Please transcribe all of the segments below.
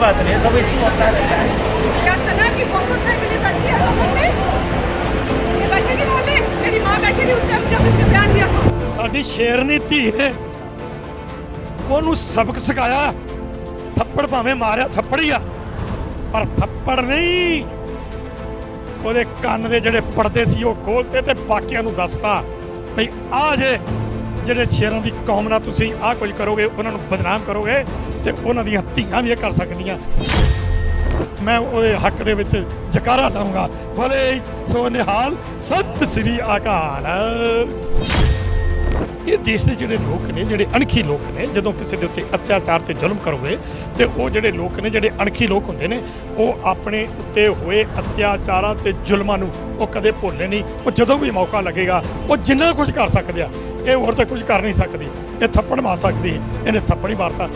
बात नहीं है सब इसको होता रहता है क्या तना की सोचो के लिए बैठी है लोगों में ये बैठेगी वहाँ पे मेरी माँ बैठी थी उस टाइम जब इसने बयान दिया था ਸਾਡੀ ਸ਼ੇਰਨੀ ਧੀ ਨੇ ਉਹਨੂੰ ਸਬਕ ਸਿਖਾਇਆ ਥੱਪੜ ਭਾਵੇਂ ਮਾਰਿਆ ਥੱਪੜ ਹੀ ਆ ਪਰ ਥੱਪੜ ਨਹੀਂ ਉਹਦੇ ਕੰਨ ਦੇ ਜਿਹੜੇ ਪਰਦੇ ਸੀ ਉਹ ਖੋਲਤੇ ਤੇ ਬਾਕੀਆਂ ਨੂੰ ਦੱਸਤਾ ਭਈ ਆ ਜੇ ਜਿਹੜੇ ਸ਼ੇਰਾਂ ਦੀ ਕੌਮ ਨਾਲ ਤੁਸੀਂ ਆਹ ਕੁਝ ਕਰੋਗੇ, ਉਹਨਾਂ ਨੂੰ ਬਦਨਾਮ ਕਰੋਗੇ ਤੇ ਉਹਨਾਂ ਦੀਆਂ ਧੀਆਂ ਵੀ ਇਹ ਕਰ ਸਕਦੀਆਂ। ਮੈਂ ਉਹਦੇ ਹੱਕ ਦੇ ਵਿੱਚ ਜਕਾਰਾ ਲਾਉਂਗਾ। ਬੋਲੇ ਸੋ ਨਿਹਾਲ ਸਤਿ ਸ੍ਰੀ ਅਕਾਲ। ਇਹ ਦੇਸ਼ ਦੇ ਜਿਹੜੇ ਲੋਕ ਨੇ, ਜਿਹੜੇ ਅਣਖੀ ਲੋਕ ਨੇ, ਜਦੋਂ ਕਿਸੇ ਦੇ ਉੱਤੇ ਅਤਿਆਚਾਰ ਤੇ ਜ਼ੁਲਮ ਕਰੋਗੇ ਤੇ ਉਹ ਜਿਹੜੇ ਲੋਕ ਨੇ, ਜਿਹੜੇ ਅਣਖੀ ਲੋਕ ਹੁੰਦੇ ਨੇ, ਉਹ ਆਪਣੇ ਉੱਤੇ ਹੋਏ ਅਤਿਆਚਾਰਾਂ ਤੇ ਜ਼ੁਲਮਾਂ ਨੂੰ ਉਹ ਕਦੇ ਭੁੱਲੇ ਨਹੀਂ। ਉਹ ਜਦੋਂ ਵੀ ਮੌਕਾ ਲੱਗੇਗਾ, ਉਹ ਜਿੰਨਾ ਕੁਝ ਕਰ ਸਕਦੇ ਆ। ਇਹ ਹੋਰ ਤਾਂ ਕੁਝ ਕਰ ਨਹੀਂ ਸਕਦੀ। ਇਹ ਥੱਪੜ ਮਾਰ ਸਕਦੀ। ਇਹਨੇ ਥੱਪੜ ਹੀ ਮਾਰਤਾ।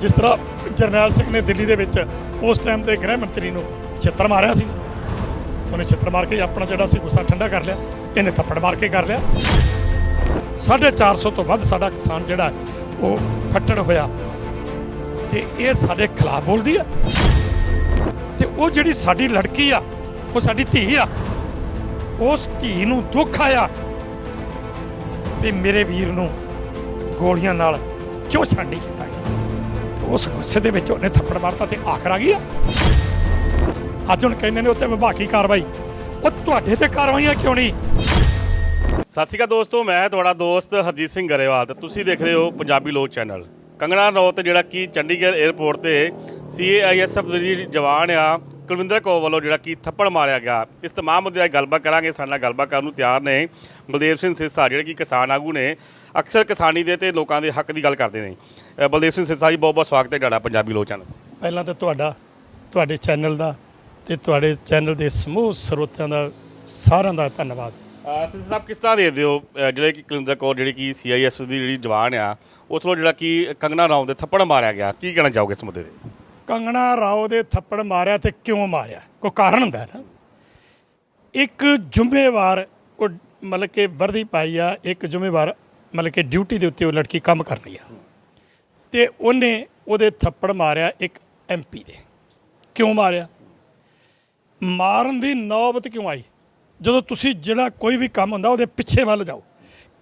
ਜਿਸ ਤਰ੍ਹਾਂ ਜਰਨੈਲ ਸਿੰਘ ਨੇ ਦਿੱਲੀ ਦੇ ਵਿੱਚ ਉਸ ਟਾਈਮ ਤੇ ਗ੍ਰਹਿ ਮੰਤਰੀ ਨੂੰ ਛਿੱਤਰ ਮਾਰਿਆ ਸੀ। ਉਹਨੇ ਛਿੱਤਰ ਮਾਰ ਕੇ ਆਪਣਾ ਜਿਹੜਾ ਸੀ ਗੁੱਸਾ ਠੰਡਾ ਕਰ ਲਿਆ। ਇਹਨੇ ਥੱਪੜ ਮਾਰ ਕੇ ਕਰ ਲਿਆ। 450 ਤੋਂ ਵੱਧ ਸਾਡਾ ਕਿਸਾਨ ਜਿਹੜਾ ਉਹ ਫੱਟੜ ਹੋਇਆ। ਤੇ ਇਹ ਸਾਡੇ ਖਿਲਾਫ ਬੋਲਦੀ ਆ। ਤੇ ਉਹ ਜਿਹੜੀ ਸਾਡੀ ਲੜਕੀ ਆ, ਉਹ ਸਾਡੀ ਧੀ ਆ। ਉਸ ਧੀ ਨੂੰ ਦੁੱਖ ਆਇਆ। ਵੀ ਮੇਰੇ ਵੀਰ ਨੂੰ ਗੋਲੀਆਂ ਨਾਲ ਕਿਉਂ ਛੱਡ ਨਹੀਂ ਕੀਤਾ ਗਿਆ? ਤੇ ਉਸ ਗੁੱਸੇ ਦੇ ਵਿੱਚ ਉਹਨੇ ਥੱਪੜ ਮਾਰਤਾ ਤੇ ਆਖਰ ਆ ਗਈ ਆ। ਅੱਜ ਹੁਣ ਕਹਿੰਦੇ ਨੇ ਉੱਤੇ ਵਿਭਾਗੀ ਕਾਰਵਾਈ। ਉਹ ਤੁਹਾਡੇ ਤੇ ਕਾਰਵਾਈਆਂ ਕਿਉਂ ਨਹੀਂ? ਸਤਿ ਸ਼੍ਰੀ ਅਕਾਲ ਦੋਸਤੋ, ਮੈਂ ਤੁਹਾਡਾ ਦੋਸਤ ਹਰਜੀਤ ਸਿੰਘ ਗਰੇਵਾਲ ਤੇ ਤੁਸੀਂ ਦੇਖ ਰਹੇ ਹੋ ਪੰਜਾਬੀ ਲੋਕ ਚੈਨਲ। ਕੰਗਣਾ ਰਣੌਤ ਜਿਹੜਾ ਕਿ ਚੰਡੀਗੜ੍ਹ 에ਅਰਪੋਰਟ ਤੇ ਸੀਏਆਈਐਸਐਫ ਜਿਹੜੀ ਜਵਾਨ ਆ ਕੁਲਵਿੰਦਰ ਕੌਰ ਵੱਲੋਂ ਜਿਹੜਾ ਕਿ ਥੱਪੜ ਮਾਰਿਆ ਗਿਆ। ਇਸ ਤਮਾਮ ਮੁੱਦੇ ਦੀ ਗੱਲਬਾਤ ਕਰਾਂਗੇ। ਸਾਡੇ ਨਾਲ ਗੱਲਬਾਤ ਕਰਨ ਨੂੰ ਤਿਆਰ ਨੇ ਬਲਦੇਵ ਸਿੰਘ ਸਿਰਸਾ ਜਿਹੜੇ ਕਿ ਕਿਸਾਨ ਆਗੂ ਨੇ। ਅਕਸਰ ਕਿਸਾਨੀ ਦੇ ਤੇ ਲੋਕਾਂ ਦੇ ਹੱਕ ਦੀ ਗੱਲ ਕਰਦੇ ਨੇ। ਅ, ਬਲਦੇਵ ਸਿੰਘ ਸਿਰਸਾ ਜੀ ਬਹੁਤ ਬਹੁਤ ਸਵਾਗਤ ਹੈ ਤੁਹਾਡਾ ਪੰਜਾਬੀ ਲੋਕ ਚੈਨਲ। ਪਹਿਲਾਂ ਤਾਂ ਤੁਹਾਡਾ ਤੁਹਾਡੇ ਚੈਨਲ ਦਾ ਤੇ ਤੁਹਾਡੇ ਚੈਨਲ ਦੇ ਸਮੂਹ ਸਰੋਤਿਆਂ ਦਾ ਸਾਰਿਆਂ ਦਾ ਧੰਨਵਾਦ। ਸਿਰਸਾ ਸਾਹਿਬ ਕਿਸ ਤਰ੍ਹਾਂ ਦੇਖਦੇ ਹੋ? ਅ, ਜਿਹੜੇ ਕਿ ਕੁਲਵਿੰਦਰ ਕੌਰ ਜਿਹੜੀ ਕਿ ਸੀਆਈਐਸਐਫ ਦੀ ਜਿਹੜੀ ਜਵਾਨ ਆ ਉਸ ਵੱਲੋਂ ਜਿਹੜਾ ਕਿ ਕੰਗਣਾ ਰਾਉ ਦੇ ਥੱਪੜ ਮਾਰਿਆ ਗਿਆ। ਕੀ ਕਹਿਣਾ ਚਾਹੋਗੇ ਇਸ ਮੁੱਦੇ ਤੇ? ਕੰਗਣਾ ਰਾਓ ਦੇ ਥੱਪੜ ਮਾਰਿਆ ਤੇ ਕਿਉਂ ਮਾਰਿਆ? ਕੋਈ ਕਾਰਨ ਹੁੰਦਾ ਹੈ ਨਾ? ਇੱਕ ਜ਼ਿੰਮੇਵਾਰ, ਉਹ ਮਤਲਬ ਕਿ ਵਰਦੀ ਪਾਈ ਆ, ਇੱਕ ਜ਼ਿੰਮੇਵਾਰ ਮਤਲਬ ਕਿ ਡਿਊਟੀ ਦੇ ਉੱਤੇ ਉਹ ਲੜਕੀ ਕੰਮ ਕਰ ਰਹੀ ਆ। ਤੇ ਉਹਨੇ ਉਹਦੇ ਥੱਪੜ ਮਾਰਿਆ ਇੱਕ ਐਮਪੀ ਦੇ। ਕਿਉਂ ਮਾਰਿਆ? ਮਾਰਨ ਦੀ ਨੌਬਤ ਕਿਉਂ ਆਈ? ਜਦੋਂ ਤੁਸੀਂ ਜਿਹੜਾ ਕੋਈ ਵੀ ਕੰਮ ਹੁੰਦਾ, ਉਹਦੇ ਪਿੱਛੇ ਵੱਲ ਜਾਓ।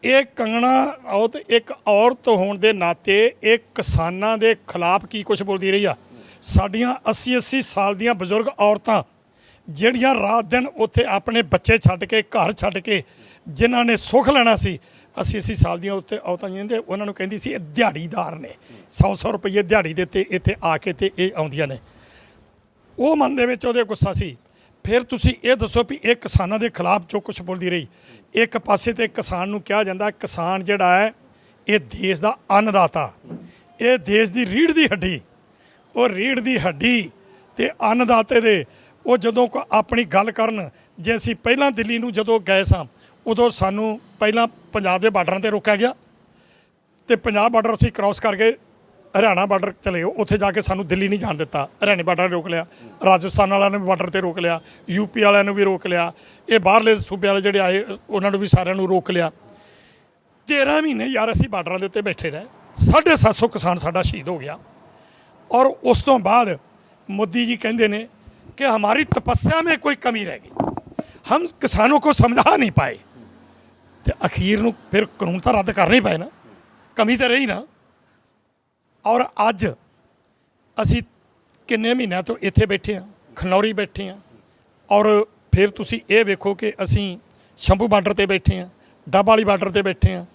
ਇਹ ਕੰਗਣਾ ਔਤ ਇੱਕ ਔਰਤ ਹੋਣ ਦੇ ਨਾਤੇ ਇਹ ਕਿਸਾਨਾਂ ਦੇ ਖਿਲਾਫ ਕੀ ਕੁਝ ਬੋਲਦੀ ਰਹੀ ਆ? ਸਾਡੀਆਂ 80 80 ਸਾਲ ਦੀਆਂ ਬਜ਼ੁਰਗ ਔਰਤਾਂ, ਜਿਹੜੀਆਂ ਰਾਤ ਦਿਨ ਉੱਥੇ ਆਪਣੇ ਬੱਚੇ ਛੱਡ ਕੇ, ਘਰ ਛੱਡ ਕੇ ਜਿਨ੍ਹਾਂ ਨੇ ਸੁੱਖ ਲੈਣਾ ਸੀ 80 80 ਸਾਲ ਦੀਆਂ ਉੱਥੇ ਔਰਤਾਂ ਜਿੰਦੇ ਉਹਨਾਂ ਨੂੰ ਕਹਿੰਦੀ ਸੀ, ਇਹ ਦਿਹਾੜੀਦਾਰ ਨੇ। 100 100 ਰੁਪਏ ਦਿਹਾੜੀ ਦੇ ਤੇ ਇੱਥੇ ਆ ਕੇ ਤੇ ਇਹ ਆਉਂਦੀਆਂ ਨੇ। ਉਹ ਮਨ ਦੇ ਵਿੱਚ ਉਹਦੇ ਗੁੱਸਾ ਸੀ। ਫਿਰ ਤੁਸੀਂ ਇਹ ਦੱਸੋ ਵੀ ਇਹ ਕਿਸਾਨਾਂ ਦੇ ਖਿਲਾਫ ਜੋ ਕੁਝ ਬੋਲਦੀ ਰਹੀ। ਇੱਕ ਪਾਸੇ ਤੇ ਕਿਸਾਨ ਨੂੰ ਕਿਹਾ ਜਾਂਦਾ, ਕਿਸਾਨ ਜਿਹੜਾ ਹੈ, ਇਹ ਦੇਸ਼ ਦਾ ਅੰਨਦਾਤਾ। ਇਹ ਦੇਸ਼ ਦੀ ਰੀੜ੍ਹ ਦੀ ਹੱਡੀ। ਉਹ ਰੀੜ ਦੀ ਹੱਡੀ ਤੇ ਅੰਨਦਾਤੇ ਦੇ, ਉਹ ਜਦੋਂ ਕੋ ਆਪਣੀ ਗੱਲ ਕਰਨ, ਜੇ ਅਸੀਂ ਪਹਿਲਾਂ ਦਿੱਲੀ ਨੂੰ ਜਦੋਂ ਗਏ ਸਾਂ, ਉਦੋਂ ਸਾਨੂੰ ਪਹਿਲਾਂ ਪੰਜਾਬ ਦੇ ਬਾਰਡਰਾਂ ਤੇ ਰੋਕਿਆ ਗਿਆ ਤੇ ਪੰਜਾਬ ਬਾਰਡਰ ਅਸੀਂ ਕ੍ਰਾਸ ਕਰਕੇ ਹਰਿਆਣਾ ਬਾਰਡਰ ਚਲੇ ਗਏ। ਉੱਥੇ ਜਾ ਕੇ ਸਾਨੂੰ ਦਿੱਲੀ ਨਹੀਂ ਜਾਣ ਦਿੱਤਾ। ਹਰਿਆਣੇ ਬਾਰਡਰ ਰੋਕ ਲਿਆ, ਰਾਜਸਥਾਨ ਵਾਲਿਆਂ ਨੇ ਵੀ ਬਾਰਡਰ ਤੇ ਰੋਕ ਲਿਆ, ਯੂਪੀ ਵਾਲਿਆਂ ਨੂੰ ਵੀ ਰੋਕ ਲਿਆ, ਇਹ ਬਾਹਰਲੇ ਸੂਬੇ ਵਾਲੇ ਜਿਹੜੇ ਆਏ, ਉਹਨਾਂ ਨੂੰ ਵੀ ਸਾਰਿਆਂ ਨੂੰ ਰੋਕ ਲਿਆ। 13 ਮਹੀਨੇ ਯਾਰ ਅਸੀਂ ਬਾਰਡਰਾਂ ਦੇ ਉੱਤੇ ਬੈਠੇ ਰਹੇ। 750 ਕਿਸਾਨ ਸਾਡਾ ਸ਼ਹੀਦ ਹੋ ਗਿਆ। और उस तो बाद मोदी जी कहते ने कि हमारी तपस्या में कोई कमी रह गई हम किसानों को समझा नहीं पाए ਤੇ ਅਖੀਰ ਨੂੰ ਫਿਰ ਕਾਨੂੰਨ ਤਾਂ ਰੱਦ ਕਰਨਾ ਹੀ ਪਏ ਨਾ ਕਮੀ ਤਾਂ ਰਹੀ ਨਾ ਔਰ ਅੱਜ ਅਸੀਂ ਕਿੰਨੇ ਮਹੀਨਿਆਂ ਤੋਂ ਇੱਥੇ ਬੈਠੇ ਹਾਂ ਖਨੌਰੀ ਬੈਠੇ ਹਾਂ ਔਰ ਫਿਰ ਤੁਸੀਂ ਇਹ ਵੇਖੋ ਕਿ ਅਸੀਂ ਸ਼ੰਭੂ ਬਾਰਡਰ ਤੇ ਬੈਠੇ ਹਾਂ ਡੱਬ ਵਾਲੀ ਬਾਰਡਰ ਤੇ ਬੈਠੇ ਹਾਂ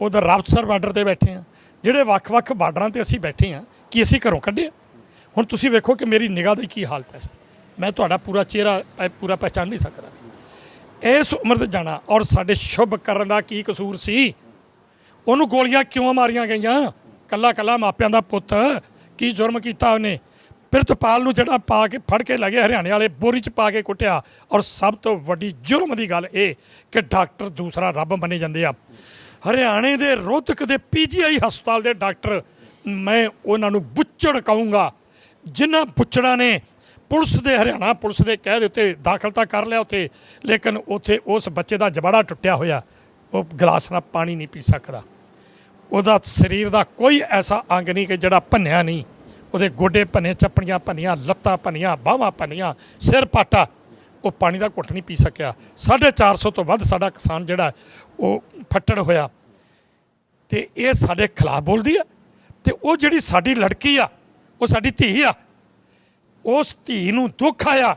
ਉਧਰ ਰਾਮਸਰ ਬਾਰਡਰ ਤੇ ਬੈਠੇ ਹਾਂ ਜਿਹੜੇ ਵੱਖ-ਵੱਖ ਬਾਰਡਰਾਂ ਤੇ ਅਸੀਂ ਬੈਠੇ ਹਾਂ ਕਿ ਅਸੀਂ ਘਰੋਂ ਕੱਢਿਆ ਹੁਣ ਤੁਸੀਂ ਵੇਖੋ ਕਿ ਮੇਰੀ ਨਿਗਾਹ ਦੀ ਕੀ ਹਾਲਤ ਹੈ ਮੈਂ ਤੁਹਾਡਾ ਪੂਰਾ ਚਿਹਰਾ ਪ- ਪੂਰਾ ਪਹਿਚਾਨ ਨਹੀਂ ਸਕਦਾ। ਇਸ ਉਮਰ ਤੇ ਜਾਣਾ ਔਰ ਸਾਡੇ ਸ਼ੁਭ ਕਰਨ ਦਾ ਕੀ ਕਸੂਰ ਸੀ? ਉਹਨੂੰ ਗੋਲੀਆਂ ਕਿਉਂ ਮਾਰੀਆਂ ਗਈਆਂ? ਕੱਲਾ ਕੱਲਾ ਮਾਪਿਆਂ ਦਾ ਪੁੱਤ, ਕੀ ਜੁਰਮ ਕੀਤਾ ਉਹਨੇ? ਪ੍ਰਿਤਪਾਲ ਨੂੰ ਜਿਹੜਾ ਪਾ ਕੇ, ਫੜ ਕੇ ਲਗੇ ਹਰਿਆਣੇ ਵਾਲੇ, ਬੋਰੀ ਚ ਪਾ ਕੇ ਕੁੱਟਿਆ। ਔਰ ਸਭ ਤੋਂ ਵੱਡੀ ਜੁਰਮ ਦੀ ਗੱਲ ਇਹ ਕਿ ਡਾਕਟਰ ਦੂਸਰਾ ਰੱਬ ਮੰਨੇ ਜਾਂਦੇ ਆ। ਹਰਿਆਣੇ ਦੇ ਰੋਹਤਕ ਦੇ ਪੀਜੀਆਈ ਹਸਪਤਾਲ ਦੇ ਡਾਕਟਰ ਮੈਂ ਉਹਨਾਂ ਨੂੰ ਬੁੱਚੜ ਕਹੂੰਗਾ, ਜਿਨ੍ਹਾਂ ਬੁੱਚੜਾਂ ਨੇ ਪੁਲਿਸ ਦੇ, ਹਰਿਆਣਾ ਪੁਲਿਸ ਦੇ ਕਹਿ ਦੇ ਉੱਤੇ ਦਾਖਲ ਤਾਂ ਕਰ ਲਿਆ ਉੱਥੇ, ਲੇਕਿਨ ਉੱਥੇ ਉਸ ਬੱਚੇ ਦਾ ਜਬੜਾ ਟੁੱਟਿਆ ਹੋਇਆ, ਉਹ ਗਲਾਸ ਨਾਲ ਪਾਣੀ ਨਹੀਂ ਪੀ ਸਕਦਾ। ਉਹਦਾ ਸਰੀਰ ਦਾ ਕੋਈ ਐਸਾ ਅੰਗ ਨਹੀਂ ਕਿ ਜਿਹੜਾ ਭੰਨਿਆ ਨਹੀਂ। ਉਹਦੇ ਗੋਡੇ ਭੰਨੇ ਚੱਪਣੀਆਂ ਭੰਨੀਆਂ, ਲੱਤਾਂ ਭੰਨੀਆਂ, ਬਾਹਾਂ ਭੰਨੀਆਂ, ਸਿਰ ਪਾਟਾ, ਉਹ ਪਾਣੀ ਦਾ ਘੁੱਟ ਨਹੀਂ ਪੀ ਸਕਿਆ। 450 ਤੋਂ ਵੱਧ ਸਾਡਾ ਕਿਸਾਨ ਜਿਹੜਾ, ਉਹ ਫੱਟੜ ਹੋਇਆ। ਤੇ ਇਹ ਸਾਡੇ ਖਿਲਾਫ ਬੋਲਦੀ ਹੈ ਤੇ ਉਹ ਜਿਹੜੀ ਸਾਡੀ ਲੜਕੀ ਆ, ਉਹ ਸਾਡੀ ਧੀ ਆ, ਉਸ ਧੀ ਨੂੰ ਦੁੱਖ ਆਇਆ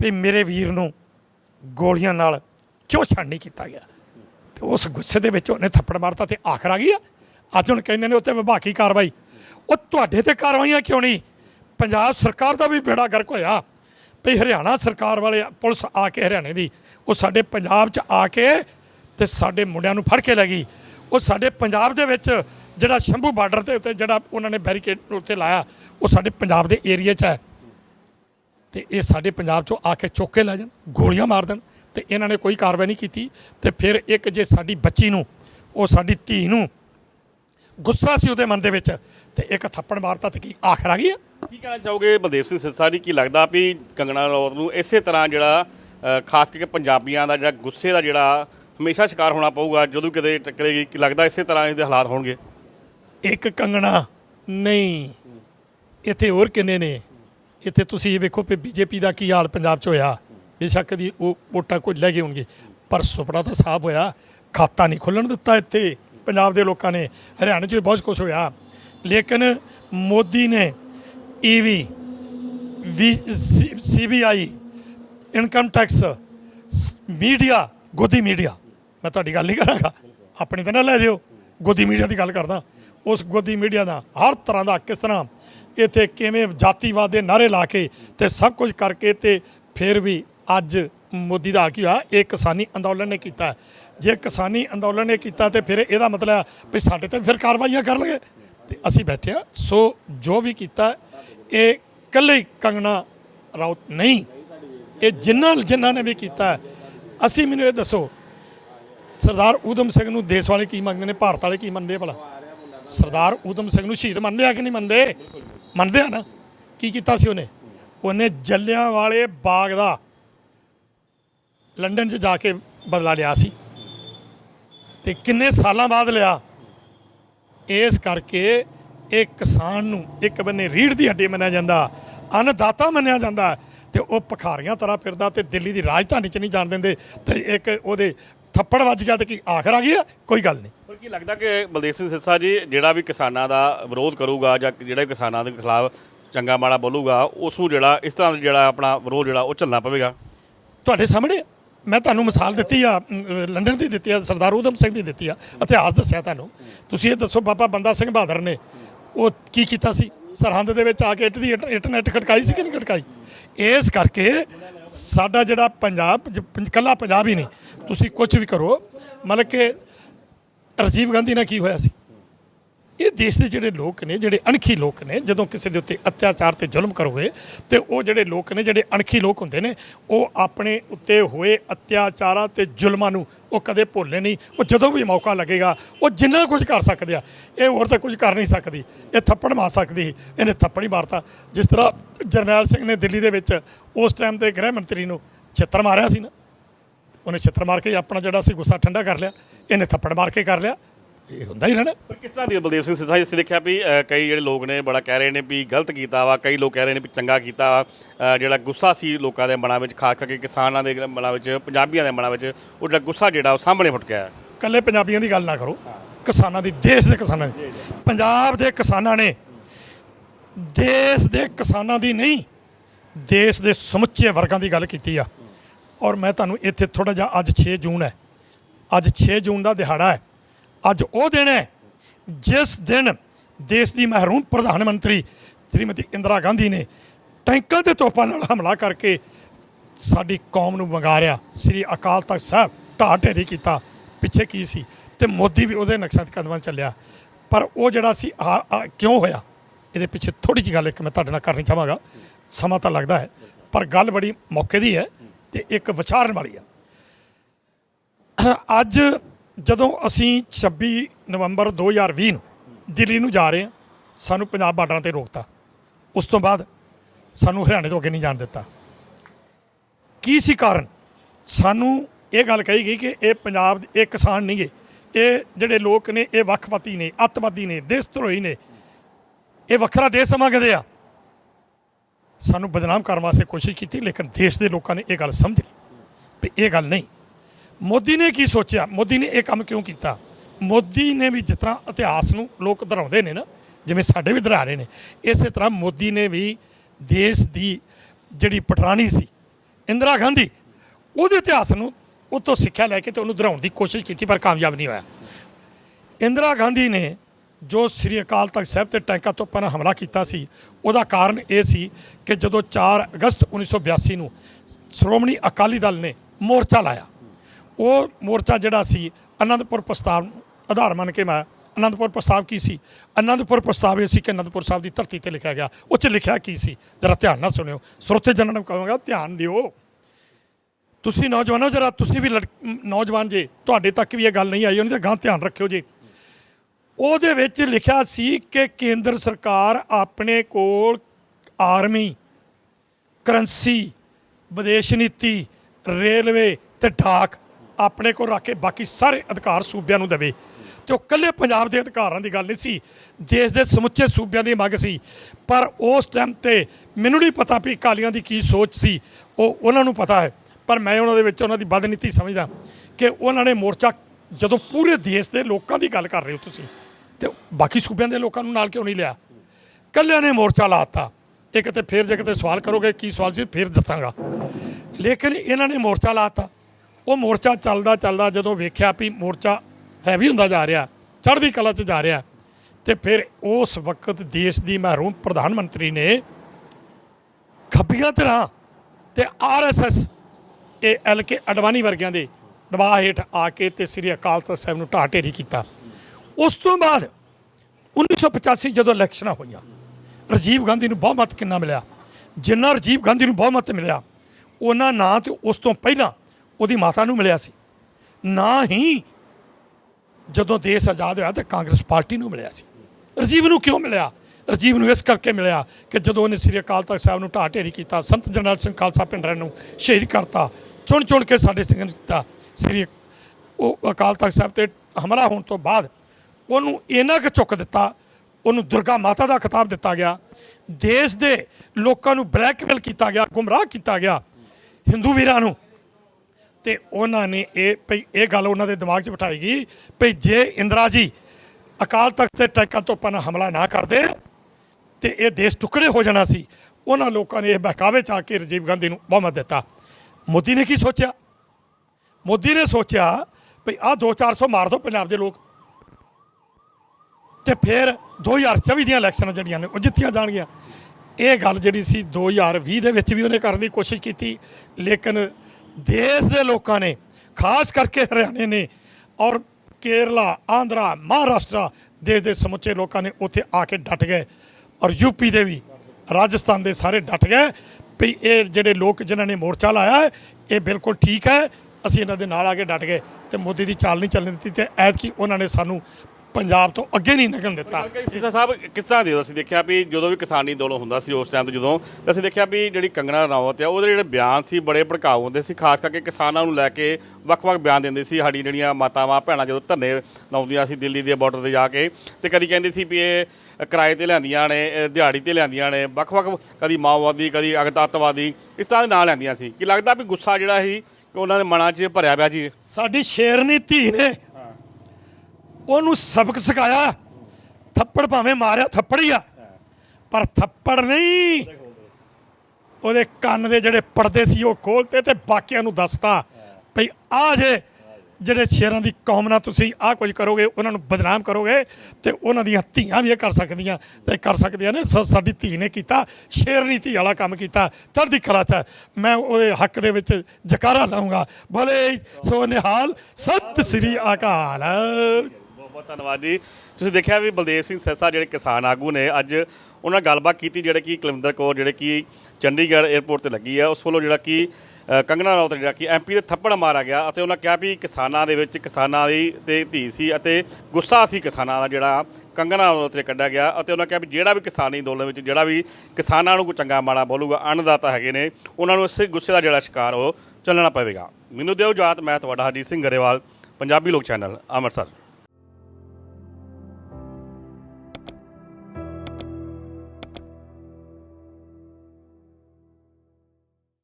ਵੀ ਮੇਰੇ ਵੀਰ ਨੂੰ ਗੋਲੀਆਂ ਨਾਲ ਕਿਉਂ ਛੱਡ ਨਹੀਂ ਕੀਤਾ ਗਿਆ? ਤੇ ਉਸ ਗੁੱਸੇ ਦੇ ਵਿੱਚ ਉਹਨੇ ਥੱਪੜ ਮਾਰਤਾ ਤੇ ਆਖਰ ਆ ਗਈ ਆ, ਅੱਜ ਹੁਣ ਕਹਿੰਦੇ ਨੇ ਉੱਤੇ ਵਿਭਾਗੀ ਕਾਰਵਾਈ। ਉਹ ਤੁਹਾਡੇ ਤੇ ਕਾਰਵਾਈਆਂ ਕਿਉਂ ਨਹੀਂ? ਪੰਜਾਬ ਸਰਕਾਰ ਦਾ ਵੀ ਬੇੜਾ ਗਰਕ ਹੋਇਆ ਵੀ ਹਰਿਆਣਾ ਸਰਕਾਰ ਵਾਲੇ ਪੁਲਿਸ ਆ ਕੇ ਹਰਿਆਣੇ ਦੀ, ਉਹ ਸਾਡੇ ਪੰਜਾਬ 'ਚ ਆ ਕੇ ਤੇ ਸਾਡੇ ਮੁੰਡਿਆਂ ਨੂੰ ਫੜ ਕੇ ਲੈ ਗਈ। ਉਹ ਸਾਡੇ ਪੰਜਾਬ ਦੇ ਵਿੱਚ ਜਿਹੜਾ ਸ਼ੰਭੂ ਬਾਰਡਰ ਤੇ ਉੱਤੇ ਜਿਹੜਾ ਉਹਨਾਂ ਨੇ ਬੈਰੀਕੇਡ ਉੱਤੇ ਲਾਇਆ, ਉਹ ਸਾਡੇ ਪੰਜਾਬ ਦੇ ਏਰੀਆ 'ਚ ਹੈ। ਤੇ ਇਹ ਸਾਡੇ ਪੰਜਾਬ ਚੋਂ ਆ ਕੇ ਚੁੱਕ ਕੇ ਲੈ ਜਾਣ, ਗੋਲੀਆਂ ਮਾਰ ਦੇਣ ਤੇ ਇਹਨਾਂ ਨੇ ਕੋਈ ਕਾਰਵਾਈ ਨਹੀਂ ਕੀਤੀ ਤੇ ਫਿਰ ਇੱਕ ਜੇ ਸਾਡੀ ਬੱਚੀ ਨੂੰ, ਉਹ ਸਾਡੀ ਧੀ ਨੂੰ ਗੁੱਸਾ ਸੀ ਉਹਦੇ ਮਨ ਦੇ ਵਿੱਚ ਤੇ ਇੱਕ ਥੱਪੜ ਮਾਰਤਾ ਤੇ ਕੀ ਆਖਰ ਆ ਗਈ ਆ? ਕੀ ਕਹਿਣਾ ਚਾਹੋਗੇ ਬਲਦੇਵ ਸਿੰਘ ਸਿਰਸਾ ਜੀ? ਕੀ ਲੱਗਦਾ ਵੀ ਕੰਗਣਾ ਰਣੌਤ ਨੂੰ ਇਸੇ ਤਰ੍ਹਾਂ ਜਿਹੜਾ ਖਾਸ ਕਰਕੇ ਪੰਜਾਬੀਆਂ ਦਾ ਜਿਹੜਾ ਗੁੱਸੇ ਦਾ ਜਿਹੜਾ ਹਮੇਸ਼ਾ ਸ਼ਿਕਾਰ ਹੋਣਾ ਪਊਗਾ, ਜਦੋਂ ਕਿਤੇ ਟੱਕਰੇਗੀ, ਕੀ ਲੱਗਦਾ ਇਸੇ ਤਰ੍ਹਾਂ ਇਹਦੇ ਹਾਲਾਤ ਹੋਣਗੇ? ਇੱਕ ਕੰਗਣਾ ਨਹੀਂ। ਇੱਥੇ ਹੋਰ ਕਿੰਨੇ ਨੇ? ਇੱਥੇ ਤੁਸੀਂ ਇਹ ਵੇਖੋ ਕਿ ਬੀਜੇਪੀ ਦਾ ਕੀ ਹਾਲ ਪੰਜਾਬ 'ਚ ਹੋਇਆ। ਬੇਸ਼ੱਕ ਦੀ ਉਹ ਵੋਟਾਂ ਕੋਈ ਲੈ ਗਏ ਹੋਣਗੇ ਪਰ ਸੁਪਨਾ ਤਾਂ ਸਾਫ਼ ਹੋਇਆ। ਖਾਤਾ ਨਹੀਂ ਖੁੱਲਣ ਦਿੱਤਾ ਇੱਥੇ ਪੰਜਾਬ ਦੇ ਲੋਕਾਂ ਨੇ। ਹਰਿਆਣੇ 'ਚ ਵੀ ਬਹੁਤ ਕੁਝ ਹੋਇਆ। ਲੇਕਿਨ ਮੋਦੀ ਨੇ ਈਵੀ ਵੀ CBI income tax media godi media ਮੈਂ ਤੁਹਾਡੀ ਗੱਲ ਨਹੀਂ ਕਰਾਂਗਾ। ਆਪਣੀ ਤਾਂ ਨਾ ਲੈ ਜਿਓ ਗੋਦੀ ਮੀਡੀਆ ਦੀ ਗੱਲ ਕਰਦਾ। ਉਸ ਗੋਦੀ ਮੀਡੀਆ ਦਾ ਹਰ ਤਰ੍ਹਾਂ ਦਾ ਕਿਸ ਤਰ੍ਹਾਂ ਇੱਥੇ ਕਿਵੇਂ ਜਾਤੀਵਾਦ ਦੇ ਨਾਰੇ ਲਾ ਕੇ ਤੇ ਸਭ ਕੁਝ ਕਰਕੇ ਤੇ ਫਿਰ ਵੀ ਅੱਜ ਮੋਦੀ ਦਾ ਕੀ ਹੋਇਆ, ਇਹ ਕਿਸਾਨੀ ਅੰਦੋਲਨ ਨੇ ਕੀਤਾ। ਜੇ ਕਿਸਾਨੀ ਅੰਦੋਲਨ ਨੇ ਕੀਤਾ ਤੇ ਫਿਰ ਇਹਦਾ ਮਤਲਬ ਵੀ ਸਾਡੇ ਤੇ ਫਿਰ ਕਾਰਵਾਈਆਂ ਕਰਨਗੇ। ਤੇ ਅਸੀਂ ਬੈਠੇ ਆ ਸੋ ਜੋ ਵੀ ਕੀਤਾ, ਇਹ ਇਕੱਲੇ ਕੰਗਣਾ ਰਾਉਤ ਨਹੀਂ, ਇਹ ਜਿਨ੍ਹਾਂ ਜਿਨ੍ਹਾਂ ਨੇ ਵੀ ਕੀਤਾ ਅਸੀਂ ਮੈਨੂੰ ਇਹ ਦੱਸੋ, ਸਰਦਾਰ ਊਧਮ ਸਿੰਘ ਨੂੰ ਦੇਸ਼ ਵਾਲੇ ਕੀ ਮੰਗਦੇ ਨੇ, ਭਾਰਤ ਵਾਲੇ ਕੀ ਮੰਨਦੇ ਭਲਾ? ਸਰਦਾਰ ਊਧਮ ਸਿੰਘ ਨੂੰ ਸ਼ਹੀਦ ਮੰਨਦੇ ਆ ਕਿ ਨਹੀਂ ਮੰਨਦੇ? ਮੰਨਦੇ ਆ ਨਾ? ਕੀ ਕੀਤਾ ਸੀ ਉਹਨੇ? ਉਹਨੇ ਜੱਲਿਆਂ ਵਾਲੇ ਬਾਗ ਦਾ ਲੰਡਨ 'ਚ ਜਾ ਕੇ ਬਦਲਾ ਲਿਆ ਸੀ। ਤੇ ਕਿੰਨੇ ਸਾਲਾਂ ਬਾਅਦ ਲਿਆ? ਇਸ ਕਰਕੇ ਇਹ ਕਿਸਾਨ ਨੂੰ ਇੱਕ ਬੰਨੇ ਰੀੜ ਦੀ ਹੱਡੀ ਮੰਨਿਆ ਜਾਂਦਾ, ਅੰਨਦਾਤਾ ਮੰਨਿਆ ਜਾਂਦਾ ਤੇ ਉਹ ਪਖਾਰੀਆਂ ਤਰ੍ਹਾਂ ਫਿਰਦਾ ਤੇ ਦਿੱਲੀ ਦੀ ਰਾਜਧਾਨੀ 'ਚ ਨਹੀਂ ਜਾਣ ਦਿੰਦੇ ਤੇ ਇੱਕ ਉਹਦੇ ਥੱਪੜ ਵੱਜ ਗਿਆ ਤੇ ਕੀ ਆਖਰ ਆ ਗਈ ਆ? ਕੋਈ ਗੱਲ ਨਹੀਂ। ਕੀ ਲੱਗਦਾ ਕਿ ਬਲਦੇਵ ਸਿੰਘ ਸਿਰਸਾ ਜੀ, ਜਿਹੜਾ ਵੀ ਕਿਸਾਨਾਂ ਦਾ ਵਿਰੋਧ ਕਰੂਗਾ ਜਾਂ ਜਿਹੜਾ ਕਿਸਾਨਾਂ ਦੇ ਖਿਲਾਫ ਚੰਗਾ ਮਾੜਾ ਬੋਲੂਗਾ ਉਸ ਨੂੰ ਜਿਹੜਾ, ਇਸ ਤਰ੍ਹਾਂ ਦਾ ਜਿਹੜਾ ਆਪਣਾ ਵਿਰੋਧ ਜਿਹੜਾ, ਉਹ ਝੱਲਣਾ ਪਵੇਗਾ? ਤੁਹਾਡੇ ਸਾਹਮਣੇ ਮੈਂ ਤੁਹਾਨੂੰ ਮਿਸਾਲ ਦਿੱਤੀ ਆ ਲੰਡਨ ਦੀ ਦਿੱਤੀ ਆ, ਸਰਦਾਰ ਊਧਮ ਸਿੰਘ ਦੀ ਦਿੱਤੀ ਆ, ਇਤਿਹਾਸ ਦੱਸਿਆ ਤੁਹਾਨੂੰ। ਤੁਸੀਂ ਇਹ ਦੱਸੋ ਬਾਬਾ ਬੰਦਾ ਸਿੰਘ ਬਹਾਦਰ ਨੇ, ਉਹ ਕੀ ਕੀਤਾ ਸੀ? ਸਰਹੰਦ ਦੇ ਵਿੱਚ ਆ ਕੇ ਇੱਟ ਦੀ ਇੱਟ- ਇੱਟ ਨੈਟ ਖਟਕਾਈ ਸੀ ਕਿ ਨਹੀਂ ਖਟਕਾਈ? ਇਸ ਕਰਕੇ ਸਾਡਾ ਜਿਹੜਾ ਪੰਜਾਬ, ਜ- ਇਕੱਲਾ ਪੰਜਾਬ ਹੀ ਨਹੀਂ, ਤੁਸੀਂ ਕੁਝ ਵੀ ਕਰੋ, ਮਤਲਬ ਕਿ ਰਾਜੀਵ ਗਾਂਧੀ ਨਾਲ ਕੀ ਹੋਇਆ ਸੀ? ਇਹ ਦੇਸ਼ ਦੇ ਜਿਹੜੇ ਲੋਕ ਨੇ, ਜਿਹੜੇ ਅਣਖੀ ਲੋਕ ਨੇ, ਜਦੋਂ ਕਿਸੇ ਦੇ ਉੱਤੇ ਅਤਿਆਚਾਰ ਤੇ ਜ਼ੁਲਮ ਕਰੋਗੇ, ਤੇ ਉਹ ਜਿਹੜੇ ਲੋਕ ਨੇ, ਜਿਹੜੇ ਅਣਖੀ ਲੋਕ ਹੁੰਦੇ ਨੇ, ਉਹ ਆਪਣੇ ਉੱਤੇ ਹੋਏ ਅਤਿਆਚਾਰਾਂ ਤੇ ਜ਼ੁਲਮਾਂ ਨੂੰ ਉਹ ਕਦੇ ਭੁੱਲੇ ਨਹੀਂ। ਉਹ ਜਦੋਂ ਵੀ ਮੌਕਾ ਲੱਗੇਗਾ, ਉਹ ਜਿੰਨਾ ਕੁਝ ਕਰ ਸਕਦੇ ਆ। ਇਹ ਹੋਰ ਤਾਂ ਕੁਝ ਕਰ ਨਹੀਂ ਸਕਦੀ। ਇਹ ਥੱਪੜ ਮਾਰ ਸਕਦੀ ਇਹਨੇ ਥੱਪੜ ਹੀ ਮਾਰਤਾ। ਜਿਸ ਤਰ੍ਹਾਂ ਜਰਨੈਲ ਸਿੰਘ ਨੇ ਦਿੱਲੀ ਦੇ ਵਿੱਚ ਉਸ ਟਾਈਮ ਤੇ ਗ੍ਰਹਿ ਮੰਤਰੀ ਨੂੰ ਛਿੱਤਰ ਮਾਰਿਆ ਸੀ ਨਾ। ਉਹਨੇ ਛਿੱਤਰ ਮਾਰ ਕੇ ਆਪਣਾ ਜਿਹੜਾ ਸੀ ਗੁੱਸਾ ਠੰਡਾ ਕਰ ਲਿਆ। ਇਹਨੇ ਥੱਪੜ ਮਾਰ ਕੇ ਕਰ ਲਿਆ। ਇਹ ਹੁੰਦਾ ਹੀ ਰਹਿਣਾ। ਪਰ ਕਿਸ ਤਰ੍ਹਾਂ ਦੀ ਬਲਦੇਵ ਸਿੰਘ ਸਿਰਸਾ ਜੀ ਅਸੀਂ ਦੇਖਿਆ ਵੀ ਅ, ਕਈ ਜਿਹੜੇ ਲੋਕ ਨੇ ਬੜਾ ਕਹਿ ਰਹੇ ਨੇ ਵੀ ਗਲਤ ਕੀਤਾ ਵਾ ਕਈ ਲੋਕ ਕਹਿ ਰਹੇ ਨੇ ਵੀ ਚੰਗਾ ਕੀਤਾ ਵਾ। ਅ, ਜਿਹੜਾ ਗੁੱਸਾ ਸੀ ਲੋਕਾਂ ਦੇ ਮਨਾਂ ਵਿੱਚ ਖਾਸ ਕਰਕੇ ਕਿਸਾਨਾਂ ਦੇ ਮਨਾਂ ਵਿੱਚ ਪੰਜਾਬੀਆਂ ਦੇ ਮਨਾਂ ਵਿੱਚ ਉਹ ਜਿਹੜਾ ਗੁੱਸਾ ਜਿਹੜਾ ਉਹ ਸਾਹਮਣੇ ਫੁੱਟ ਗਿਆ। ਕੱਲੇ ਪੰਜਾਬੀਆਂ ਦੀ ਗੱਲ ਨਾ ਕਰੋ। ਕਿਸਾਨਾਂ ਦੀ ਦੇਸ਼ ਦੇ ਕਿਸਾਨਾਂ ਦੀ। ਪੰਜਾਬ ਦੇ ਕਿਸਾਨਾਂ ਨੇ ਦੇਸ਼ ਦੇ ਕਿਸਾਨਾਂ ਦੀ ਨਹੀਂ ਦੇਸ਼ ਦੇ ਸਮੁੱਚੇ ਵਰਗਾਂ ਦੀ ਗੱਲ ਕੀਤੀ ਆ। ਔਰ ਮੈਂ ਤੁਹਾਨੂੰ ਇੱਥੇ ਥੋੜਾ ਜਿਹਾ ਅੱਜ 6 ਜੂਨ ਹੈ। ਅੱਜ 6 ਜੂਨ ਦਾ ਦਿਹਾੜਾ ਹੈ। ਅੱਜ ਉਹ ਦਿਨ ਹੈ ਜਿਸ ਦਿਨ ਦੇਸ਼ ਦੀ ਮਹਿਰੂਮ ਪ੍ਰਧਾਨ ਮੰਤਰੀ ਸ਼੍ਰੀਮਤੀ ਇੰਦਰਾ ਗਾਂਧੀ ਨੇ ਟੈਂਕਾਂ ਤੇ ਤੋਪਾਂ ਨਾਲ ਹਮਲਾ ਕਰਕੇ ਸਾਡੀ ਕੌਮ ਨੂੰ ਵੰਗਾਰਿਆ ਸ੍ਰੀ ਅਕਾਲ ਤਖਤ ਸਾਹਿਬ ਢਾਹ ਢੇਰੀ ਕੀਤਾ। ਪਿੱਛੇ ਕੀ ਸੀ? ਤੇ ਮੋਦੀ ਵੀ ਉਹਦੇ ਨਕਸ਼ਾ ਕਦਮਾਂ 'ਚ ਚੱਲਿਆ। ਪਰ ਉਹ ਜਿਹੜਾ ਸੀ, ਆ- ਕਿਉਂ ਹੋਇਆ? ਇਹਦੇ ਪਿੱਛੇ ਥੋੜੀ ਜਿਹੀ ਗੱਲ ਇੱਕ ਮੈਂ ਤੁਹਾਡੇ ਨਾਲ ਕਰਨੀ ਚਾਹਾਂਗਾ। ਸਮਾਂ ਤਾਂ ਲੱਗਦਾ ਹੈ। ਪਰ ਗੱਲ ਬੜੀ ਮੌਕੇ ਦੀ ਹੈ ਤੇ ਇੱਕ ਵਿਚਾਰਨ ਵਾਲੀ ਹੈ। ਅੱਜ ਜਦੋਂ ਅਸੀਂ 26 ਨਵੰਬਰ 2020 ਨੂੰ ਦਿੱਲੀ ਨੂੰ ਜਾ ਰਹੇ ਹਾਂ, ਸਾਨੂੰ ਪੰਜਾਬ ਬਾਰਡਰਾਂ ਤੇ ਰੋਕਤਾ। ਉਸ ਤੋਂ ਬਾਅਦ ਸਾਨੂੰ ਹਰਿਆਣੇ ਤੋਂ ਅੱਗੇ ਨਹੀਂ ਜਾਣ ਦਿੱਤਾ। ਕੀ ਸੀ ਕਾਰਨ? ਸਾਨੂੰ ਇਹ ਗੱਲ ਕਹੀ ਗਈ ਕਿ ਇਹ ਪੰਜਾਬ ਦੇ- ਇਹ ਕਿਸਾਨ ਨਹੀਂਗੇ। ਇਹ ਜਿਹੜੇ ਲੋਕ ਨੇ, ਇਹ ਵੱਖਵਾਦੀ ਨੇ, ਅੱਤਵਾਦੀ ਨੇ ਦੇਸ਼ ਧਰੋਹੀ ਨੇ, ਇਹ ਵੱਖਰਾ ਦੇਸ਼ ਮੰਗਦੇ ਆ। ਸਾਨੂੰ ਬਦਨਾਮ ਕਰਨ ਵਾਸਤੇ ਕੋਸ਼ਿਸ਼ ਕੀਤੀ, ਲੇਕਿਨ ਦੇਸ਼ ਦੇ ਲੋਕਾਂ ਨੇ ਇਹ ਗੱਲ ਸਮਝ ਲਈ ਵੀ ਇਹ ਗੱਲ ਨਹੀਂ। ਮੋਦੀ ਨੇ ਕੀ ਸੋਚਿਆ? ਮੋਦੀ ਨੇ ਇਹ ਕੰਮ ਕਿਉਂ ਕੀਤਾ? ਮੋਦੀ ਨੇ ਵੀ ਜਿਸ ਤਰ੍ਹਾਂ ਇਤਿਹਾਸ ਨੂੰ ਲੋਕ ਦੁਹਰਾਉਂਦੇ ਨੇ ਨਾ, ਜਿਵੇਂ ਸਾਡੇ ਵੀ ਦੁਹਰਾ ਰਹੇ ਨੇ, ਇਸੇ ਤਰ੍ਹਾਂ ਮੋਦੀ ਨੇ ਵੀ ਦੇਸ਼ ਦੀ ਜਿਹੜੀ ਪਟਰਾਣੀ ਸੀ, ਇੰਦਰਾ ਗਾਂਧੀ, ਉਹਦੇ ਇਤਿਹਾਸ ਨੂੰ ਉਹ ਤੋਂ ਸਿੱਖਿਆ ਲੈ ਕੇ ਤੇ ਉਹਨੂੰ ਦੁਹਰਾਉਣ ਦੀ ਕੋਸ਼ਿਸ਼ ਕੀਤੀ, ਪਰ ਕਾਮਯਾਬ ਨਹੀਂ ਹੋਇਆ। ਇੰਦਰਾ ਗਾਂਧੀ ਨੇ ਜੋ ਸ੍ਰੀ ਅਕਾਲ ਤਖਤ ਸਾਹਿਬ ਤੇ ਟੈਂਕਾਂ ਤੋਂ ਪਹਿਲਾਂ ਹਮਲਾ ਕੀਤਾ ਸੀ, ਉਹਦਾ ਕਾਰਨ ਇਹ ਸੀ ਕਿ ਜਦੋਂ 4 ਅਗਸਤ 1982 ਨੂੰ ਸ਼੍ਰੋਮਣੀ ਅਕਾਲੀ ਦਲ ਨੇ ਮੋਰਚਾ ਲਾਇਆ ਉਹ ਮੋਰਚਾ ਜਿਹੜਾ ਸੀ, ਅਨੰਦਪੁਰ ਪ੍ਰਸਤਾਵ ਨੂੰ ਆਧਾਰ ਮੰਨ ਕੇ ਮੈਂ ਅਨੰਦਪੁਰ ਪ੍ਰਸਤਾਵ ਕੀ ਸੀ? ਅਨੰਦਪੁਰ ਪ੍ਰਸਤਾਵ ਇਹ ਸੀ ਕਿ ਅਨੰਦਪੁਰ ਸਾਹਿਬ ਦੀ ਧਰਤੀ ਤੇ ਲਿਖਿਆ ਗਿਆ। ਉਹ 'ਚ ਲਿਖਿਆ ਕੀ ਸੀ? ਜਰਾ ਧਿਆਨ ਨਾਲ ਸੁਣਿਓ। ਸਰੋਤੇ ਜਨਾਂ ਨੂੰ ਕਹਾਂਗਾ, ਧਿਆਨ ਦਿਓ। ਤੁਸੀਂ ਨੌਜਵਾਨੋ, ਜਰਾ ਤੁਸੀਂ ਵੀ ਲੜ- ਨੌਜਵਾਨ ਜੇ, ਤੁਹਾਡੇ ਤੱਕ ਵੀ ਇਹ ਗੱਲ ਨਹੀਂ ਆਈ ਹੋਣੀ ਤਾਂ ਗਾਂ ਧਿਆਨ ਰੱਖਿਓ ਜੀ। ਉਹਦੇ ਵਿੱਚ ਲਿਖਿਆ ਸੀ ਕਿ ਕੇਂਦਰ ਸਰਕਾਰ ਆਪਣੇ ਕੋਲ ਆਰਮੀ, ਕਰੰਸੀ, ਵਿਦੇਸ਼ ਨੀਤੀ, ਰੇਲਵੇ ਤੇ ਡਾਕ ਆਪਣੇ ਕੋਲ ਰੱਖ ਕੇ ਬਾਕੀ ਸਾਰੇ ਅਧਿਕਾਰ ਸੂਬਿਆਂ ਨੂੰ ਦੇਵੇ। ਤੇ ਉਹ ਕੱਲੇ ਪੰਜਾਬ ਦੇ ਅਧਿਕਾਰਾਂ ਦੀ ਗੱਲ ਨਹੀਂ ਸੀ, ਦੇਸ਼ ਦੇ ਸਮੁੱਚੇ ਸੂਬਿਆਂ ਦੀ ਮੰਗ ਸੀ। ਪਰ ਉਸ ਟਾਈਮ ਤੇ ਮੈਨੂੰ ਨਹੀਂ ਪਤਾ ਵੀ ਅਕਾਲੀਆਂ ਦੀ ਕੀ ਸੋਚ ਸੀ, ਉਹ ਉਹਨਾਂ ਨੂੰ ਪਤਾ ਹੈ। ਪਰ ਮੈਂ ਉਹਨਾਂ ਦੇ ਵਿੱਚ ਉਹਨਾਂ ਦੀ ਬਦਨੀਤੀ ਸਮਝਦਾ ਕਿ ਉਹਨਾਂ ਨੇ ਮੋਰਚਾ ਜਦੋਂ ਪੂਰੇ ਦੇਸ਼ ਦੇ ਲੋਕਾਂ ਦੀ ਗੱਲ ਕਰ ਰਹੇ ਹੋ ਤੁਸੀਂ, ਤੇ ਬਾਕੀ ਸੂਬਿਆਂ ਦੇ ਲੋਕਾਂ ਨੂੰ ਨਾਲ ਕਿਉਂ ਨਹੀਂ ਲਿਆ? ਕੱਲਿਆਂ ਨੇ ਮੋਰਚਾ ਲਾਤਾ ਇਹ ਕਿਤੇ ਫਿਰ ਜੇ ਕਿਤੇ ਸਵਾਲ ਕਰੋਗੇ ਕੀ ਸਵਾਲ ਸੀ, ਫਿਰ ਦੱਸਾਂਗਾ। ਲੇਕਿਨ ਇਹਨਾਂ ਨੇ ਮੋਰਚਾ ਲਾਤਾ ਉਹ ਮੋਰਚਾ ਚੱਲਦਾ ਚੱਲਦਾ ਜਦੋਂ ਵੇਖਿਆ ਵੀ ਮੋਰਚਾ ਹੈਵੀ ਹੁੰਦਾ ਜਾ ਰਿਹਾ, ਚੜ੍ਹਦੀ ਕਲਾ 'ਚ ਜਾ ਰਿਹਾ, ਤੇ ਫਿਰ ਉਸ ਵਕਤ ਦੇਸ਼ ਦੀ ਮਹਿਰੂਮ ਪ੍ਰਧਾਨ ਮੰਤਰੀ ਨੇ ਖੱਬੀਆਂ ਧਿਰਾਂ ਤੇ ਆਰਐਸਐਸ ਇਹ ਐਲ ਕੇ ਅਡਵਾਨੀ ਵਰਗਿਆਂ ਦੇ ਦਬਾਅ ਹੇਠ ਆ ਕੇ ਤੇ ਸ੍ਰੀ ਅਕਾਲ ਤਖਤ ਸਾਹਿਬ ਨੂੰ ਢਾਹ ਢੇਰੀ ਕੀਤਾ। ਉਸ ਤੋਂ ਬਾਅਦ 1985 ਜਦੋਂ ਇਲੈਕਸ਼ਨਾਂ ਹੋਈਆਂ, ਰਾਜੀਵ ਗਾਂਧੀ ਨੂੰ ਬਹੁਮਤ ਕਿੰਨਾ ਮਿਲਿਆ? ਜਿੰਨਾ ਰਾਜੀਵ ਗਾਂਧੀ ਨੂੰ ਬਹੁਮਤ ਮਿਲਿਆ, ਉਹਨਾਂ ਨਾਂ ਤੇ ਉਸ ਤੋਂ ਪਹਿਲਾਂ ਉਹਦੀ ਮਾਤਾ ਨੂੰ ਮਿਲਿਆ ਸੀ। ਨਾ ਹੀ ਜਦੋਂ ਦੇਸ਼ ਆਜ਼ਾਦ ਹੋਇਆ ਤਾਂ ਕਾਂਗਰਸ ਪਾਰਟੀ ਨੂੰ ਮਿਲਿਆ ਸੀ। ਰਾਜੀਵ ਨੂੰ ਕਿਉਂ ਮਿਲਿਆ? ਰਾਜੀਵ ਨੂੰ ਇਸ ਕਰਕੇ ਮਿਲਿਆ ਕਿ ਜਦੋਂ ਉਹਨੇ ਸ੍ਰੀ ਅਕਾਲ ਤਖਤ ਸਾਹਿਬ ਨੂੰ ਢਾਹ ਢੇਰੀ ਕੀਤਾ, ਸੰਤ ਜਰਨੈਲ ਸਿੰਘ ਖਾਲਸਾ ਪਿੰਡਰਾਂ ਨੂੰ ਸ਼ਹੀਦ ਕਰਤਾ, ਚੁਣ ਚੁਣ ਕੇ ਸਾਡੇ ਸਿੰਘਾਂ ਨੂੰ ਦਿੱਤਾ, ਸ੍ਰੀ ਉਹ ਅਕਾਲ ਤਖਤ ਸਾਹਿਬ ਤੇ ਹਮਲਾ ਹੋਣ ਤੋਂ ਬਾਅਦ ਉਹਨੂੰ ਇਹਨਾਂ ਕੁ ਚੁੱਕ ਦਿੱਤਾ, ਉਹਨੂੰ ਦੁਰਗਾ ਮਾਤਾ ਦਾ ਖਿਤਾਬ ਦਿੱਤਾ ਗਿਆ, ਦੇਸ਼ ਦੇ ਲੋਕਾਂ ਨੂੰ ਬਲੈਕਮੇਲ ਕੀਤਾ ਗਿਆ, ਗੁੰਮਰਾਹ ਕੀਤਾ ਗਿਆ, ਹਿੰਦੂ ਵੀਰਾਂ ਨੂੰ ਤੇ ਉਹਨਾਂ ਨੇ ਇਹ ਭਈ ਇਹ ਗੱਲ ਉਹਨਾਂ ਦੇ ਦਿਮਾਗ 'ਚ ਬਿਠਾਈ ਗਈ ਭਈ ਜੇ ਇੰਦਰਾ ਜੀ ਅਕਾਲ ਤਖਤ ਤੇ ਟੈਕਾਂ ਤੋਂ ਪਹਿਲਾਂ ਹਮਲਾ ਨਾ ਕਰਦੇ ਤੇ ਇਹ ਦੇਸ਼ ਟੁਕੜੇ ਹੋ ਜਾਣਾ ਸੀ, ਉਹਨਾਂ ਲੋਕਾਂ ਨੇ ਇਹ ਬਹਿਕਾਵੇ ਚ ਆ ਕੇ ਰਾਜੀਵ ਗਾਂਧੀ ਨੂੰ ਬਹੁਮਤ ਦਿੱਤਾ। ਮੋਦੀ ਨੇ ਕੀ ਸੋਚਿਆ? ਮੋਦੀ ਨੇ ਸੋਚਿਆ ਭਈ ਆਹ 2-400 ਮਾਰ ਦੋ ਪੰਜਾਬ ਦੇ ਲੋਕ। ਤੇ ਫਿਰ 2024 ਦੀਆਂ ਇਲੈਕਸ਼ਨਾਂ ਜਿਹੜੀਆਂ ਨੇ, ਉਹ ਜਿੱਤੀਆਂ ਜਾਣਗੀਆਂ। ਇਹ ਗੱਲ ਜਿਹੜੀ ਸੀ 2020 ਦੇ ਵਿੱਚ ਵੀ ਉਹਨੇ ਕਰਨ ਦੀ ਕੋਸ਼ਿਸ਼ ਕੀਤੀ, ਲੇਕਿਨ ਦੇਸ਼ ਦੇ ਲੋਕਾਂ ਨੇ, ਖਾਸ ਕਰਕੇ ਹਰਿਆਣੇ ਨੇ ਔਰ ਕੇਰਲਾ, ਆਂਧਰਾ, ਮਹਾਰਾਸ਼ਟਰ ਦੇਸ਼ ਦੇ ਸਮੁੱਚੇ ਲੋਕਾਂ ਨੇ ਉੱਥੇ ਆ ਕੇ ਡਟ ਗਏ ਔਰ ਯੂਪੀ ਦੇ ਵੀ, ਰਾਜਸਥਾਨ ਦੇ ਸਾਰੇ ਡਟ ਗਏ ਵੀ ਇਹ ਜਿਹੜੇ ਲੋਕ ਜਿਨ੍ਹਾਂ ਨੇ ਮੋਰਚਾ ਲਾਇਆ ਇਹ ਬਿਲਕੁਲ ਠੀਕ ਹੈ, ਅਸੀਂ ਇਹਨਾਂ ਦੇ ਨਾਲ ਆ ਕੇ ਡਟ ਗਏ ਤੇ ਮੋਦੀ ਦੀ ਚਾਲ ਨਹੀਂ ਚੱਲਣ ਦਿੱਤੀ ਤੇ ਐਤਕੀ ਉਹਨਾਂ ਨੇ ਸਾਨੂੰ ਪੰਜਾਬ ਤੋਂ ਅੱਗੇ ਨਹੀਂ ਨਿਕਲਣ ਦਿੱਤਾ। ਸਿੱਧਾ ਸਾਹਿਬ ਕਿਸ ਤਰ੍ਹਾਂ ਦੇ ਅਸੀਂ ਦੇਖਿਆ ਵੀ ਜਦੋਂ ਵੀ ਕਿਸਾਨੀ ਅੰਦੋਲਨ ਹੁੰਦਾ ਸੀ ਉਸ ਟਾਈਮ ਤੇ ਜਦੋਂ ਅਸੀਂ ਦੇਖਿਆ ਵੀ ਜਿਹੜੀ ਕੰਗਣਾ ਰਣਾਵਤ ਆ ਉਹਦੇ ਜਿਹੜੇ ਬਿਆਨ ਸੀ ਬੜੇ ਭੜਕਾਊ ਹੁੰਦੇ ਸੀ ਖਾਸ ਕਰਕੇ ਕਿਸਾਨਾਂ ਨੂੰ ਲੈ ਕੇ ਵੱਖ-ਵੱਖ ਬਿਆਨ ਦਿੰਦੇ ਸੀ ਸਾਡੀ ਜਿਹੜੀਆਂ ਮਾਤਾਵਾਂ ਭੈਣਾਂ ਜਦੋਂ ਧਰਨੇ ਲਾਉਂਦੀਆਂ ਸੀ ਦਿੱਲੀ ਦੇ ਬਾਰਡਰ ਤੇ ਜਾ ਕੇ ਤੇ ਕਦੀ ਕਹਿੰਦੇ ਸੀ ਵੀ ਇਹ ਕਿਰਾਏ ਤੇ ਲਿਆਂਦੀਆਂ ਨੇ ਦਿਹਾੜੀ ਤੇ ਲਿਆਂਦੀਆਂ ਨੇ ਵੱਖ-ਵੱਖ ਕਦੀ ਮਾਓਵਾਦੀ ਕਦੀ ਅਗਤਾਤਵਾਦੀ ਇਸ ਤਰ੍ਹਾਂ ਦੇ ਨਾਂ ਲੈਂਦੀਆਂ ਸੀ। ਕਿ ਲੱਗਦਾ ਵੀ ਗੁੱਸਾ ਜਿਹੜਾ ਸੀ ਕਿ ਉਹਨਾਂ ਦੇ ਮਨਾਂ 'ਚ ਭਰਿਆ ਪਿਆ ਜੀ? ਸਾਡੀ ਸ਼ੇਰਨੀ ਧੀ ਨੇ ਉਹਨੂੰ ਸਬਕ ਸਿਖਾਇਆ। ਥੱਪੜ ਭਾਵੇਂ ਮਾਰਿਆ, ਥੱਪੜ ਹੀ ਆ। ਪਰ ਥੱਪੜ ਨਹੀਂ। ਉਹਦੇ ਕੰਨ ਦੇ ਜਿਹੜੇ ਪਰਦੇ ਸੀ ਉਹ ਖੋਲਤੇ ਤੇ ਬਾਕੀਆਂ ਨੂੰ ਦੱਸਤਾ ਭਈ ਆ ਜੇ ਜਿਹੜੇ ਸ਼ੇਰਾਂ ਦੀ ਕੌਮ ਨਾਲ ਤੁਸੀਂ ਆਹ ਕੁਝ ਕਰੋਗੇ, ਉਹਨਾਂ ਨੂੰ ਬਦਨਾਮ ਕਰੋਗੇ ਤੇ ਉਹਨਾਂ ਦੀਆਂ ਧੀਆਂ ਵੀ ਇਹ ਕਰ ਸਕਦੀਆਂ ਤੇ ਕਰ ਸਕਦੀਆਂ ਨੇ। ਸੋ ਸਾਡੀ ਧੀ ਨੇ ਕੀਤਾ ਸ਼ੇਰਨੀ ਧੀ ਵਾਲਾ ਕੰਮ ਕੀਤਾ। ਚੜ੍ਹਦੀ ਕਲਾ ਚ ਹੈ। ਮੈਂ ਉਹਦੇ ਹੱਕ ਦੇ ਵਿੱਚ ਜਕਾਰਾ ਲਾਉਂਗਾ ਭਲੇ ਸੋ ਨਿਹਾਲ, ਸਤਿ ਸ੍ਰੀ ਅਕਾਲ। ਬਹੁਤ ਧੰਨਵਾਦ ਜੀ। ਤੁਸੀਂ ਦੇਖਿਆ ਵੀ ਬਲਦੇਵ ਸਿੰਘ ਸੈਸਾ ਜਿਹੜੇ ਕਿਸਾਨ ਆਗੂ ਨੇ, ਅੱਜ ਉਹਨਾਂ ਨਾਲ ਗੱਲਬਾਤ ਕੀਤੀ ਜਿਹੜੇ ਕਿ ਕੁਲਵਿੰਦਰ ਕੌਰ ਜਿਹੜੇ ਕਿ ਚੰਡੀਗੜ੍ਹ 에ਅਰਪੋਰਟ ਤੇ ਲੱਗੀ ਆ। ਉਸ ਵੱਲੋਂ ਜਿਹੜਾ ਕਿ ਕੰਗਣਾ ਕੰਗਨਾ ਰਣੌਤ ਜਿਹੜਾ ਕਿ ਐਮਪੀ ਦੇ ਥੱਪੜ ਮਾਰਿਆ ਗਿਆ ਅਤੇ ਉਹਨਾਂ ਕਿਹਾ ਵੀ ਕਿਸਾਨਾਂ ਦੇ ਵਿੱਚ ਕਿਸਾਨਾਂ ਦੀ ਤੇ ਧੀ ਸੀ ਅਤੇ ਗੁੱਸਾ ਸੀ ਕਿਸਾਨਾਂ ਦਾ ਜਿਹੜਾ ਕੰਗਣਾ ਰਣੌਤ ਤੇ ਕੱਢਿਆ ਗਿਆ ਅਤੇ ਉਹਨਾਂ ਕਿਹਾ ਵੀ ਜਿਹੜਾ ਵੀ ਕਿਸਾਨੀ ਅੰਦੋਲਨ ਵਿੱਚ ਜਿਹੜਾ ਵੀ ਕਿਸਾਨਾਂ ਨੂੰ ਕੋਈ ਚੰਗਾ ਮਾੜਾ ਬੋਲੂਗਾ, ਅੰਨਦਾਤਾ ਹੈਗੇ ਨੇ, ਉਹਨਾਂ ਨੂੰ ਇਸੇ ਗੁੱਸੇ ਦਾ ਜਿਹੜਾ ਸ਼ਿਕਾਰ ਉਹ ਚੱਲਣਾ ਪਵੇਗਾ। ਮੈਨੂੰ ਦਿਓ, ਜਾਤ, ਮੈਂ ਤੁਹਾਡਾ ਹਰਜੀਤ ਸਿੰਘ ਗਰੇਵਾਲ, ਪੰਜਾਬੀ ਲੋਕ ਚੈਨਲ, ਅੰਮ੍ਰਿਤਸਰ।